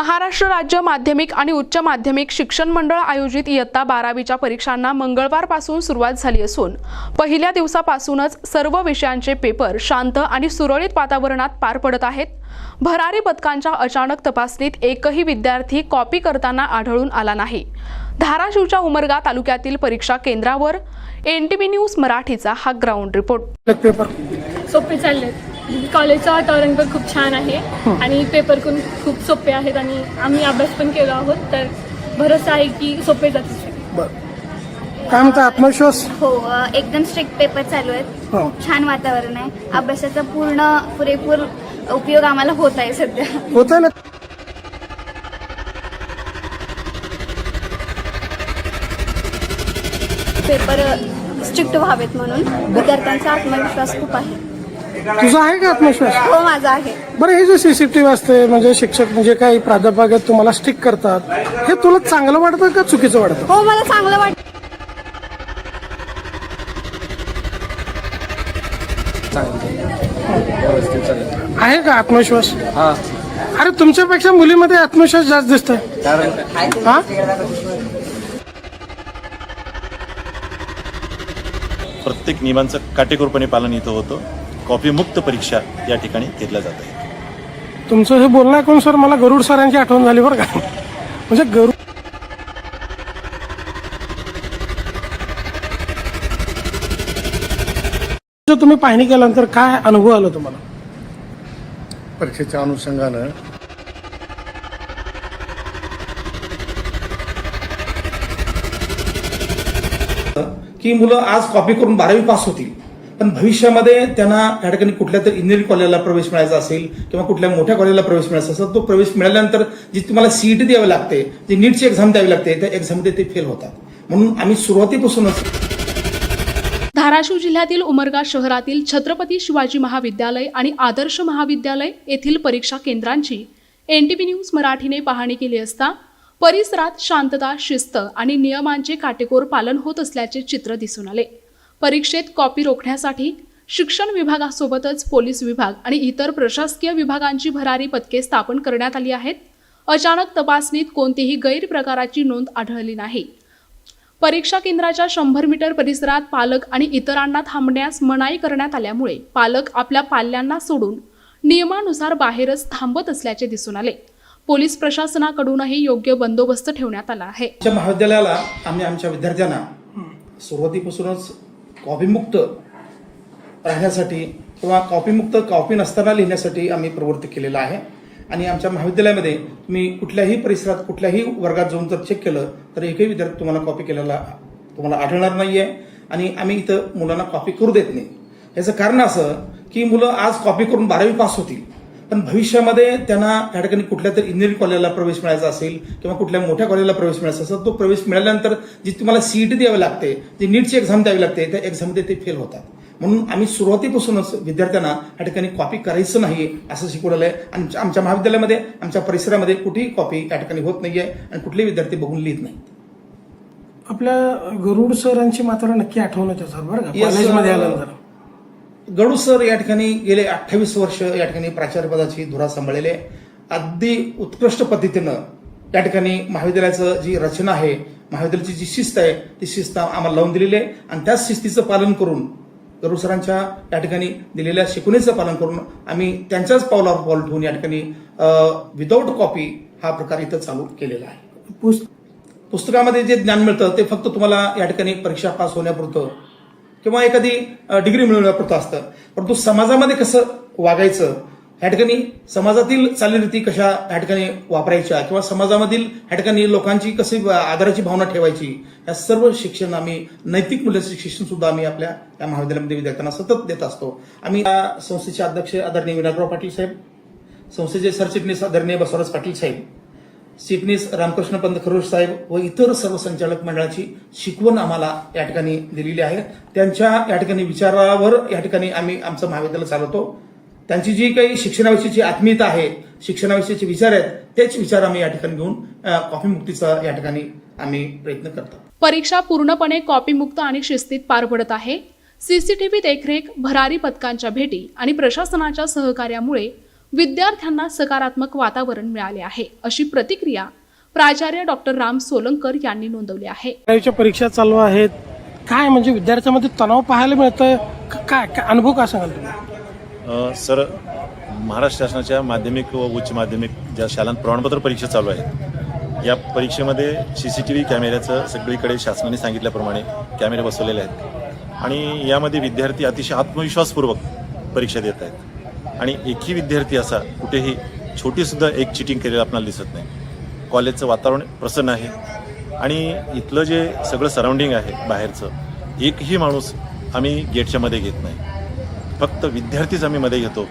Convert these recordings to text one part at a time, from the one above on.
महाराष्ट्र राज्य माध्यमिक आणि उच्च माध्यमिक शिक्षण मंडळ आयोजित इयत्ता बारावीच्या परीक्षांना मंगळवारपासून सुरुवात झाली असून पहिल्या दिवसापासूनच सर्व विषयांचे पेपर शांत आणि सुरळीत वातावरणात पार पडत आहेत. भरारी पथकांच्या अचानक तपासणीत एकही विद्यार्थी कॉपी करताना आढळून आला नाही. धाराशिवच्या उमरगा तालुक्यातील परीक्षा केंद्रावर एनटीव्ही न्यूज मराठीचा हा ग्राउंड रिपोर्ट. पेपर? सोपे चाललेत. कॉलेजचं वातावरण पण खूप छान आहे आणि पेपर पण खूप सोपे आहेत आणि आम्ही अभ्यास पण केलो आहोत तर भरोसा आहे की सोपे जातील. बर. काय म्हणता आत्मविश्वास? हो एकदम स्ट्रिक्ट पेपर चालू आहेत. हो. छान वातावरण आहे. अभ्यासाचा पूर्ण पुरेपूर उपयोग आम्हाला होत आहे सध्या. होत आहे ना? पेपर स्ट्रिक्ट व्हावेत म्हणून. विद्यार्थ्यांचा आत्मविश्वास खूप आहे. तुझा आहे का आत्मविश्वास? हो माझा आहे. बरं हे जे सीसीटीव्ही असते म्हणजे शिक्षक म्हणजे काही प्राध्यापक आहेत तुम्हाला स्टिक करतात हे तुला चांगलं वाटतं का चुकीचं वाटतं? हो मला चांगलं वाटतं आहे का आत्मविश्वास? हा. अरे तुमच्यापेक्षा मुलीमध्ये आत्मविश्वास जास्त दिसतोय. कारण हा? प्रत्येक नियमांचं काटेकोरपणे पालन इथं होतं. कॉपीमुक्त परीक्षा या ठिकाणी घेतल्या जात आहे तुमचं हे बोलणं ऐकून सर मला गरुड सरांची आठवण झाली बरं का? म्हणजे गरुड जो तुम्ही पाहणी केल्यानंतर काय अनुभव आला तुम्हाला? परीक्षेच्या अनुषंगानं की मुलं आज कॉपी करून बारावी पास होतील. पण भविष्यामध्ये त्यांना या ठिकाणी कुठल्या तरी इंजिनिअरिंग कॉलेजला प्रवेश मिळायचा असेल किंवा कुठल्या मोठ्या कॉलेजला प्रवेश मिळायचा असेल तो प्रवेश मिळाल्यानंतर जी तुम्हाला सीईटी द्यावी लागते जी नीटची एक्झाम द्यावी लागते त्या एक्झाममध्ये ते फेल होतात. म्हणून आम्ही सुरुवातीपासूनच धाराशिव जिल्ह्यातील उमरगा शहरातील छत्रपती शिवाजी महाविद्यालय आणि आदर्श महाविद्यालय येथील परीक्षा केंद्रांची एनटीव्ही न्यूज मराठीने पाहणी केली असता परिसरात शांतता शिस्त आणि नियमांचे काटेकोर पालन होत असल्याचे चित्र दिसून आले. परीक्षेत कॉपी रोखण्यासाठी शिक्षण विभागासोबतच पोलीस विभाग आणि इतर प्रशासकीय विभागांची भरारी पथके स्थापन करण्यात आली आहेत. अचानक तपासणीत कोणतीही गैरप्रकाराची नोंद आढळली नाही. परीक्षा केंद्राच्या शंभर मीटर परिसरात पालक आणि इतरांना थांबण्यास मनाई करण्यात आल्यामुळे पालक आपल्या पाल्यांना सोडून नियमानुसार बाहेरच थांबत असल्याचे दिसून आले. पोलीस प्रशासनाकडूनही योग्य बंदोबस्त ठेवण्यात आला आहे. आमच्या महाविद्यालयाला आम्ही आमच्या विद्यार्थ्यांना सुरुवातीपासूनच कॉपीमुक्त राहण्यासाठी किंवा कॉपीमुक्त कॉपी नसताना लिहिण्यासाठी आम्ही प्रवृत्त केलेलं आहे. आणि आमच्या महाविद्यालयामध्ये तुम्ही कुठल्याही परिसरात कुठल्याही वर्गात जाऊन जर चेक केलं तर एकही विद्यार्थी तुम्हाला कॉपी केलेला तुम्हाला आढळणार नाही आहे आणि आम्ही इथं मुलांना कॉपी करू देत नाही. याचं कारण असं की मुलं आज कॉपी करून बारावी पास होतील. पण भविष्यामध्ये त्यांना त्या ठिकाणी कुठल्या तरी इंजिनिअरिंग कॉलेजला प्रवेश मिळायचा असेल किंवा कुठल्या मोठ्या कॉलेजला प्रवेश मिळायचा असेल तो प्रवेश मिळाल्यानंतर जी तुम्हाला सीईटी द्यावी लागते जी नीटची एक्झाम द्यावी लागते त्या एक्झाममध्ये ते फेल होतात. म्हणून आम्ही सुरुवातीपासूनच विद्यार्थ्यांना या ठिकाणी कॉपी करायचं नाही असं शिकवलेलं आहे. आणि आमच्या महाविद्यालयामध्ये आमच्या परिसरामध्ये कुठेही कॉपी या ठिकाणी होत नाहीये आणि कुठलेही विद्यार्थी बघून लिहित नाहीत. आपल्या गरुड सरांची मात्र नक्की आठवण येते सर बरं कॉलेजमध्ये. आल्यानंतर. गडू सर या ठिकाणी गेले अठ्ठावीस वर्ष या ठिकाणी प्राचार्यपदाची धुरा सांभाळलेले अगदी उत्कृष्ट पद्धतीनं या ठिकाणी महाविद्यालयाचं जी रचना आहे महाविद्यालयाची जी शिस्त आहे ती शिस्त आम्हाला लावून दिलेली आहे. आणि त्याच शिस्तीचं पालन करून गरुड सरांच्या या ठिकाणी दिलेल्या शिकवणीचं पालन करून आम्ही त्यांच्याच पावलावर पाऊल ठेवून या ठिकाणी विदाऊट कॉपी हा प्रकार इथं चालू केलेला आहे. पुस्त- पुस्तकामध्ये जे ज्ञान मिळतं ते फक्त तुम्हाला या ठिकाणी परीक्षा पास होण्यापुरतं किंवा एखादी डिग्री मिळवण्यापुरतं असतं. परंतु समाजामध्ये कसं वागायचं? ह्या ठिकाणी समाजातील चालीरीती कशा ह्या ठिकाणी वापरायच्या? किंवा समाजामधील ह्या ठिकाणी लोकांची कशी आदराची भावना ठेवायची? या सर्व शिक्षण आम्ही नैतिक मूल्याचं शिक्षण सुद्धा आम्ही आपल्या या महाविद्यालयामध्ये विद्यार्थ्यांना सतत देत असतो. आम्ही या संस्थेचे अध्यक्ष आदरणीय विनायकराव पाटील साहेब संस्थेचे सरचिटणीस आदरणीय बसवराज पाटील साहेब सिडनीस रामकृष्ण पंत खरोश साहेब व इतर सर्व संचालक मंडळाची शिकवण आम्हाला या ठिकाणी दिलेली आहे. त्यांच्या या ठिकाणी विचारावर या ठिकाणी आम्ही आमचं महाविद्यालय चालवतो. त्यांची जी काही शिक्षणाविषयीची आत्मीयता आहे शिक्षणाविषयीचे विचार आहेत तेच विचार आम्ही या ठिकाणी घेऊन कॉफी मुक्तीचा या ठिकाणी आम्ही प्रयत्न करतो. परीक्षा पूर्णपणे कॉपीमुक्त आणि शिस्तीत पार पडत आहे. सीसीटीव्ही देखरेख भरारी पथकांच्या भेटी आणि प्रशासनाच्या सहकार्यामुळे विद्यार्थ्यांना सकारात्मक वातावरण मिळाले आहे अशी प्रतिक्रिया प्राचार्य डॉक्टर राम सोलंकर यांनी नोंदवली आहे. परीक्षा चालू आहेत. काय म्हणजे विद्यार्थ्यांमध्ये तणाव पाहायला मिळतंय? क- काय काय अनुभव काय सांगाल तुम्ही? सर महाराष्ट्र शासनाच्या माध्यमिक व उच्च माध्यमिक ज्या शालांत प्रमाणपत्र परीक्षा चालू आहेत या परीक्षेमध्ये सी सी टी व्ही कॅमेऱ्याचं सगळीकडे शासनाने सांगितल्याप्रमाणे कॅमेरे बसवलेले आहेत. आणि यामध्ये विद्यार्थी अतिशय आत्मविश्वासपूर्वक परीक्षा देत आहेत. आणि एकही विद्यार्थी असा कुठेही छोटीसुद्धा एक चिटिंग केलेलं आपल्याला दिसत नाही. कॉलेजचं वातावरण प्रसन्न आहे. आणि इथलं जे सगळं सराउंडिंग आहे बाहेरचं एकही माणूस आम्ही गेटच्या मध्ये घेत नाही. फक्त विद्यार्थीच आम्ही मध्ये घेतो.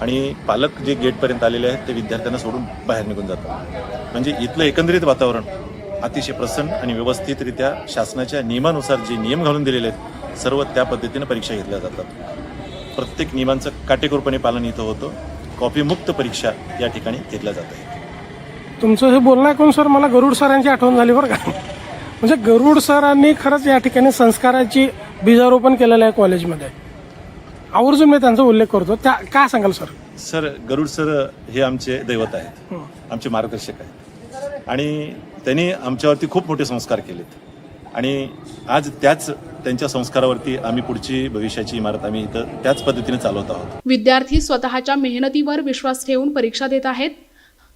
आणि पालक जे गेटपर्यंत आलेले आहेत ते विद्यार्थ्यांना सोडून बाहेर निघून जातात. म्हणजे इथलं एकंदरीत वातावरण अतिशय प्रसन्न आणि व्यवस्थितरित्या शासनाच्या नियमानुसार जे नियम घालून दिलेले आहेत सर्व त्या पद्धतीनं परीक्षा घेतल्या जातात. प्रत्येक नियमांचं काटेकोरपणे पालन इथं होतं. कॉपीमुक्त परीक्षा या ठिकाणी घेतल्या जात आहे तुमचं हे बोलणं ऐकून सर मला गरुड सरांची आठवण झाली बरं का? म्हणजे गरुड सरांनी खरंच या ठिकाणी संस्काराची बीजारोपण केलेलं आहे कॉलेजमध्ये. आवर्जून मी त्यांचा उल्लेख करतो. त्या काय सांगाल सर? सर गरुड सर हे आमचे दैवत आहेत. आमचे मार्गदर्शक आहेत. आणि त्यांनी आमच्यावरती खूप मोठे संस्कार केलेत. आणि आज त्याच त्यांच्या संस्कारावरती आम्ही पुढची भविष्याची इमारत आम्ही इथं त्याच पद्धतीने चालवत आहोत. विद्यार्थी स्वतःच्या मेहनतीवर विश्वास ठेवून परीक्षा देत आहेत.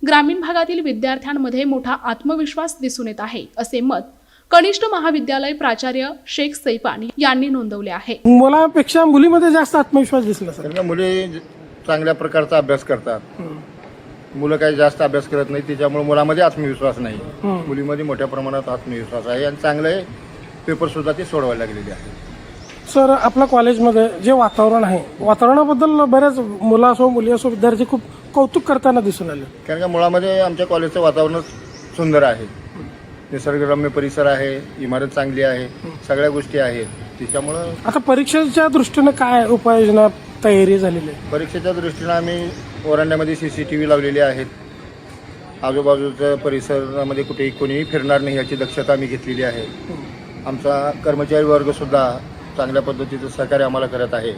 ग्रामीण भागातील विद्यार्थ्यांमध्ये मोठा आत्मविश्वास दिसून येत आहे असे मत कनिष्ठ महाविद्यालय प्राचार्य शेख सैपानी यांनी नोंदवले आहे. मुलापेक्षा मुलीमध्ये जास्त आत्मविश्वास दिसला सर. मुली चांगल्या प्रकारचा अभ्यास करतात. मुलं काही जास्त अभ्यास करत नाही त्याच्यामुळे मुलामध्ये आत्मविश्वास नाही. मुलीमध्ये मोठ्या प्रमाणात आत्मविश्वास आहे आणि चांगले पेपर सुद्धा ते सोडवायला लागलेले आहेत सर आपल्या कॉलेजमध्ये जे वातावरण आहे वातावरणाबद्दल बऱ्याच मुलं असो मुली असो विद्यार्थी खूप कौतुक करताना दिसून आले. कारण का मुळामध्ये आमच्या कॉलेजचं वातावरण सुंदर आहे. निसर्गरम्य परिसर आहे इमारत चांगली आहे सगळ्या गोष्टी आहेत. त्याच्यामुळं आता परीक्षेच्या दृष्टीने काय उपाययोजना तयारी झालेली आहे. परीक्षेच्या दृष्टीनं आम्ही ओरांड्यामध्ये सी सी टी व्ही लावलेली आहेत. आजूबाजूच्या परिसरामध्ये कुठेही कोणीही फिरणार नाही याची दक्षता आम्ही घेतलेली आहे. आमचा कर्मचारी वर्गसुद्धा चांगल्या पद्धतीचं सहकार्य आम्हाला करत आहे.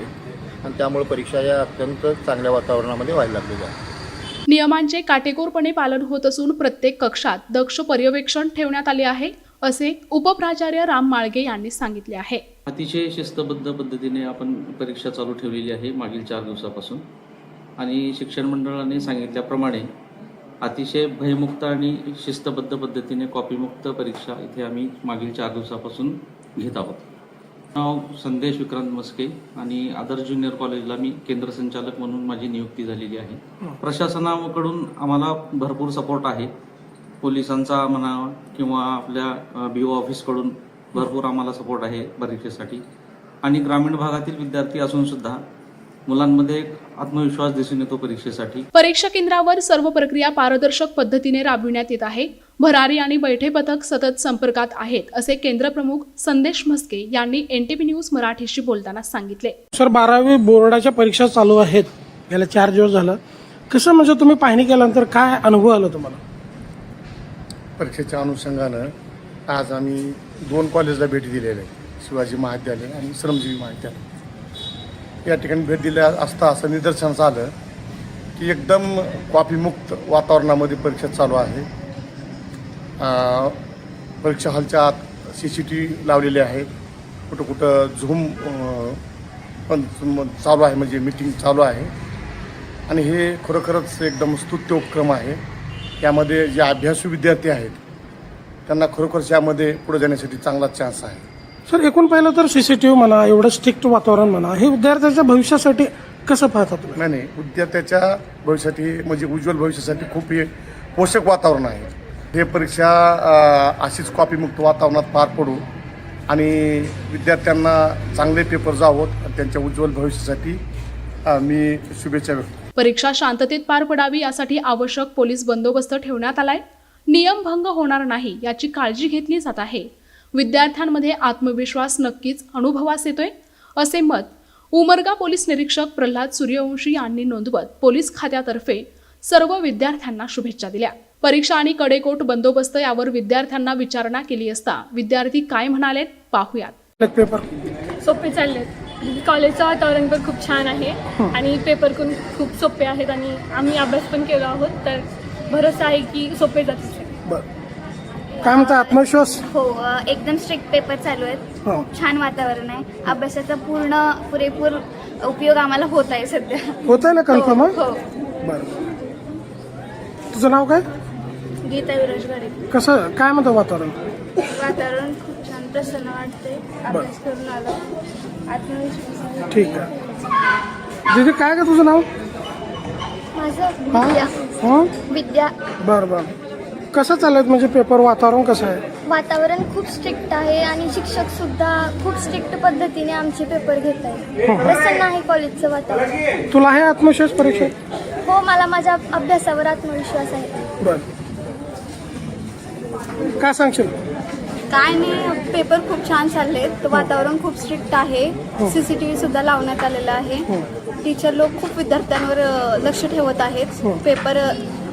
आणि त्यामुळे परीक्षा या अत्यंत चांगल्या वातावरणामध्ये व्हायला लागलेल्या आहेत. नियमांचे काटेकोरपणे पालन होत असून प्रत्येक कक्षात दक्ष पर्यवेक्षण ठेवण्यात आले आहे. असे उपप्राचार्य राम माळगे यांनी सांगितले आहे. अतिशय शिस्तबद्ध पद्धतीने आपण परीक्षा चालू ठेवलेली आहे मागील चार दिवसापासून. आणि शिक्षण मंडळाने सांगितल्याप्रमाणे अतिशय भयमुक्त आणि शिस्तबद्ध पद्धतीने कॉपीमुक्त परीक्षा इथे आम्ही मागील चार दिवसापासून घेत आहोत. नाव संदेश विक्रांत मस्के आणि आदर्श ज्युनियर कॉलेजला मी केंद्र संचालक म्हणून माझी नियुक्ती झालेली आहे. प्रशासनाकडून आम्हाला भरपूर सपोर्ट आहे. पोलिसांचा म्हणा किंवा आपल्या बी ओ ऑफिसकडून भरपूर आम्हाला सपोर्ट आहे परीक्षेसाठी आणि ग्रामीण भागातील विद्यार्थी असून सुद्धा मुलांमध्ये एक आत्मविश्वास दिसून येतो परीक्षेसाठी. परीक्षा केंद्रावर सर्व प्रक्रिया पारदर्शक पद्धतीने राबविण्यात येत आहे. भरारी आणि बैठे पथक सतत संपर्कात आहेत असे केंद्रप्रमुख संदेश म्हस्के यांनी एनटीपी न्यूज मराठीशी बोलताना सांगितले. सर बारावी बोर्डाच्या परीक्षा चालू आहेत. गेल्या चार दिवस झालं. कसं म्हणजे तुम्ही पाहणी केल्यानंतर काय अनुभव आला तुम्हाला? परीक्षेच्या अनुषंगानं आज आम्ही दोन कॉलेजला भेटी दिलेल्या आहेत शिवाजी महाविद्यालय आणि श्रमजीवी महाविद्यालय. या ठिकाणी भेट दिल्या असता असं निदर्शनास आलं की एकदम कॉपीमुक्त वातावरणामध्ये परीक्षा चालू आहे. परीक्षा हॉलच्या आत सी सी टी व्ही आहे. कुठं कुठं झूम पण चालू आहे म्हणजे मीटिंग चालू आहे. आणि हे खरोखरच एकदम स्तुत्य उपक्रम आहे. यामध्ये जे अभ्यासू विद्यार्थी आहेत त्यांना खरोखरच यामध्ये पुढे जाण्यासाठी चांगला चान्स आहे सर एकूण पाहिलं तर सीसीटीव्ही म्हणा एवढं स्ट्रिक्ट वातावरण म्हणा हे विद्यार्थ्यांच्या भविष्यासाठी कसं पाहता तुम्ही नाही नाही विद्यार्थ्याच्या भविष्यासाठी म्हणजे उज्ज्वल भविष्यासाठी खूप हे पोषक वातावरण आहे हे परीक्षा अशीच कॉपीमुक्त वातावरणात पार पडू आणि विद्यार्थ्यांना चांगले पेपर जावोत आणि त्यांच्या उज्ज्वल भविष्यासाठी मी शुभेच्छा व्यक्त. परीक्षा शांततेत पार पडावी यासाठी आवश्यक पोलीस बंदोबस्त ठेवण्यात आलाय. नियमभंग होणार नाही याची काळजी घेतली जात आहे. विद्यार्थ्यांमध्ये आत्मविश्वास नक्कीच अनुभवास येतोय. असे मत उमरगा पोलीस निरीक्षक प्रल्हाद सूर्यवंशी यांनी नोंदवत पोलीस खात्यातर्फे सर्व विद्यार्थ्यांना शुभेच्छा दिल्या. परीक्षा आणि कडेकोट बंदोबस्त यावर विद्यार्थ्यांना विचारणा केली असता विद्यार्थी काय म्हणालेत पाहुयात. सोपे चाललेत. कॉलेजचं वातावरण पण खूप छान आहे आणि पेपर पण खूप सोपे आहेत आणि आम्ही अभ्यास पण केला आहोत तर भरोसा आहे की सोपे जातील बरं. काय म्हणता आत्मविश्वास? हो अ, एकदम स्ट्रिक्ट पेपर चालू आहेत. हो. खूप छान वातावरण आहे. अभ्यासाचा पूर्ण पुरेपूर उपयोग आम्हाला होत आहे सध्या. होत आहे ना कन्फर्म हो बरं. तुझं नाव काय? गीता विराज गाडे. कसं काय म्हणतं वातावरण? वातावरण खूप छान प्रसन्न वाटते अभ्यास करून आलो. ठीक आहे. दीदी काय का तुझं नाव? माझं हा? विद्या. हं? विद्या. बरं बरं. कसं चालत म्हणजे पेपर वातावरण कसं आहे? वातावरण खूप स्ट्रिक्ट आहे आणि शिक्षक सुद्धा खूप स्ट्रिक्ट पद्धतीने आमचे पेपर घेत आहेत. प्रसन्न आहे कॉलेजचं वातावरण. तुला आहे आत्मविश्वास परीक्षेत हो मला माझ्या अभ्यासावर आत्मविश्वास आहे. बरं. काय सांगशील? काय नाही पेपर खूप छान चाललेत. वातावरण खूप स्ट्रिक्ट आहे. सीसीटीव्ही सुद्धा लावण्यात आलेला आहे. टीचर लोक खूप विद्यार्थ्यांवर अ, लक्ष ठेवत आहेत. पेपर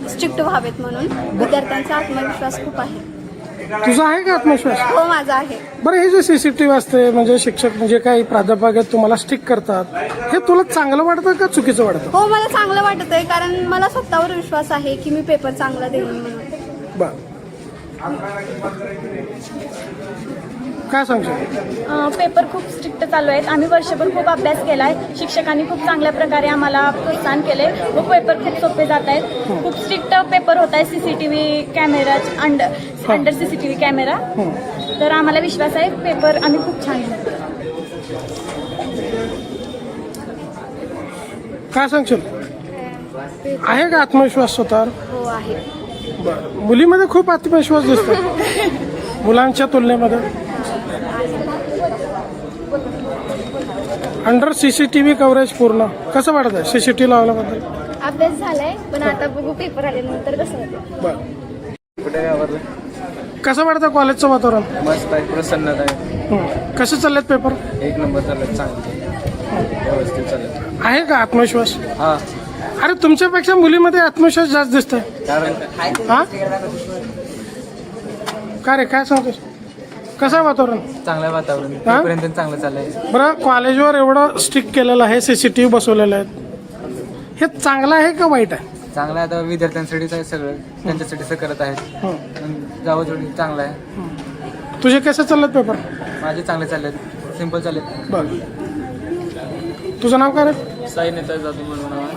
स्ट्रिक्ट व्हावेत म्हणून. विद्यार्थ्यांचा आत्मविश्वास खूप आहे. तुझा आहे का आत्मविश्वास? हो माझा आहे. बरं हे जे सीसीटीव्ही असते म्हणजे शिक्षक म्हणजे काही प्राध्यापक आहेत तुम्हाला स्टिक करतात. हे तुला चांगलं वाटतं का चुकीचं वाटतं? हो मला चांगलं वाटत आहे कारण मला स्वतःवर विश्वास आहे की मी पेपर चांगला देईन म्हणून. काय सांगशील पेपर खूप स्ट्रिक्ट चालू आहेत. आम्ही वर्षभर खूप अभ्यास केला आहे शिक्षकांनी खूप चांगल्या प्रकारे आम्हाला प्रोत्साहन केले. व पेपर खूप सोपे जात आहेत. खूप स्ट्रिक्ट पेपर होत आहे C C T V camera under under C C T V camera तर आम्हाला विश्वास आहे पेपर आम्ही खूप छान काय सांगशील आहे का आत्मविश्वास स्वतःवर? हो आहे. मुलीमध्ये खूप आत्मविश्वास दिसतो. मुलांच्या तुलनेमध्ये. अंडर सीसीटीव्ही कव्हरेज पूर्ण. कसं वाटत आहे? सीसीटीव्ही लावल्याबद्दल? अभ्यास झालाय पण आता बघू पेपर आल्यानंतर कसं होतं बरं. कुठे आवडलं कसं वाटतं कॉलेजचं वातावरण? मस्त आहे प्रसन्नता आहे. हं. कसे चाललेत पेपर एक नंबर चालत चांगलं. व्यवस्थित चालत आहे का आत्मविश्वास? हा. अरे तुमच्यापेक्षा मुलीमध्ये आत्मविश्वास जास्त दिसतोय. कारण हा? काय रे? काय सांगतोस? कसं आहे वातावरण? चांगलं वातावरण. हा? पर्यंत चांगलं चाललंय. बरं कॉलेजवर एवढं स्ट्रिक केलेलं आहे सीसीटीव्ही बसवलेलं आहे. हे चांगलं आहे का वाईट आहे? चांगलं आहे आता विद्यार्थ्यांसाठीच आहे सगळं. त्यांच्यासाठीच करत आहेत. हं. जावं थोडी चांगलं आहे. तुझे कसे चाललेत पेपर? माझे चांगले चाललेत. सिंपल चाललेत. बरं. तुझं नाव काय रे? साई नेता जातो म्हणून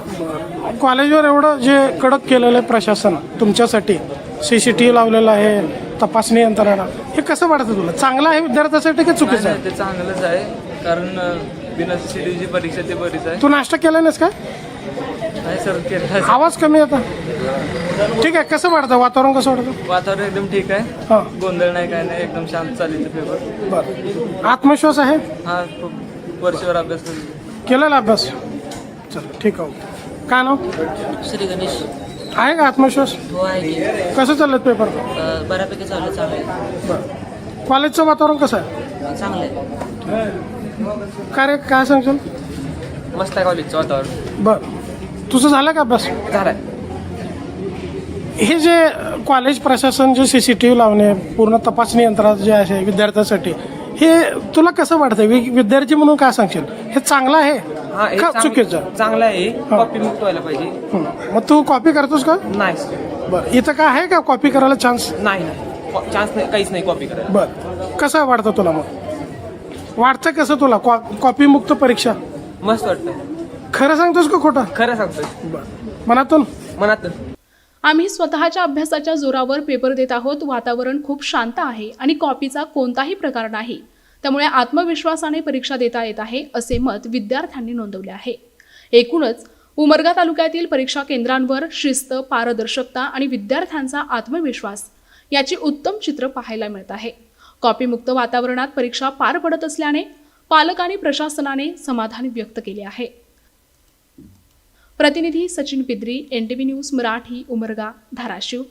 कॉलेजवर एवढं जे कडक केलेलं आहे प्रशासन तुमच्यासाठी सी सी टी व्ही लावलेलं आहे तपासणी यंत्रणा हे कसं वाटतं तुला? चांगलं आहे विद्यार्थ्यासाठी की चुकीचं आहे? ते चांगलंच आहे कारण बिना सीडीची परीक्षा ते बरीच आहे. तू नाश्ता केला नाहीस का? नाही सर केलं आवाज कमी येतो ठीक आहे कसं वाटतं वातावरण कसं वाटतं वातावरण एकदम ठीक आहे. हां. गोंधळ नाही काय नाही एकदम शांत चालले पेपर बरं. आत्मविश्वास आहे? हा खूप वर्षभर अभ्यास केलेला अभ्यास? चल ठीक आहे काय नाव? श्री गणेश. आहे का आत्मविश्वास? हो आहे की. कसं चाललेत पेपर? अ, बऱ्यापैकी चाललं चांगलं बरं. कॉलेजचं वातावरण कसं आहे? आहे चांगलं आहे काय रे काय सांगशील? मस्त आहे कॉलेजचं वातावरण. बरं. तुझं झालं का अभ्यास? झालाय. हे जे कॉलेज प्रशासन जे सी सी टी व्ही लावणे पूर्ण तपासणी यंत्रणा जे आहे विद्यार्थ्यासाठी हे तुला कसं वाटतं वि- विद्यार्थी म्हणून काय सांगशील? हे चांगलं आहे? का चुकीचं? चांगलं आहे. कॉपी मुक्त व्हायला पाहिजे. हं. मग तू कॉपी करतोस का? नाही बरं. इथं काय आहे का कॉपी करायला चान्स नाही नाही. चान्स नाही काहीच नाही कॉपी करायला. बरं. कसं वाटतं तुला मग? वाटतं कसं तुला? कॉ कॉपी मुक्त परीक्षा? मस्त वाटतं खरं सांगतोस का खोटं? खरं सांगतोय. बरं. मनातून? मनात आम्ही स्वतःच्या अभ्यासाच्या जोरावर पेपर देत आहोत. वातावरण खूप शांत आहे आणि कॉपीचा कोणताही प्रकार नाही. त्यामुळे आत्मविश्वासाने परीक्षा देता येत आहे असे मत विद्यार्थ्यांनी नोंदवले आहे. एकूणच उमरगा तालुक्यातील परीक्षा केंद्रांवर शिस्त पारदर्शकता आणि विद्यार्थ्यांचा आत्मविश्वास याची उत्तम चित्र पाहायला मिळत आहे. कॉपीमुक्त वातावरणात परीक्षा पार पडत असल्याने पालक आणि प्रशासनाने समाधान व्यक्त केले आहे. प्रतिनिधी Sachin Pidri N T V news Marathi Umarga Dharashiv.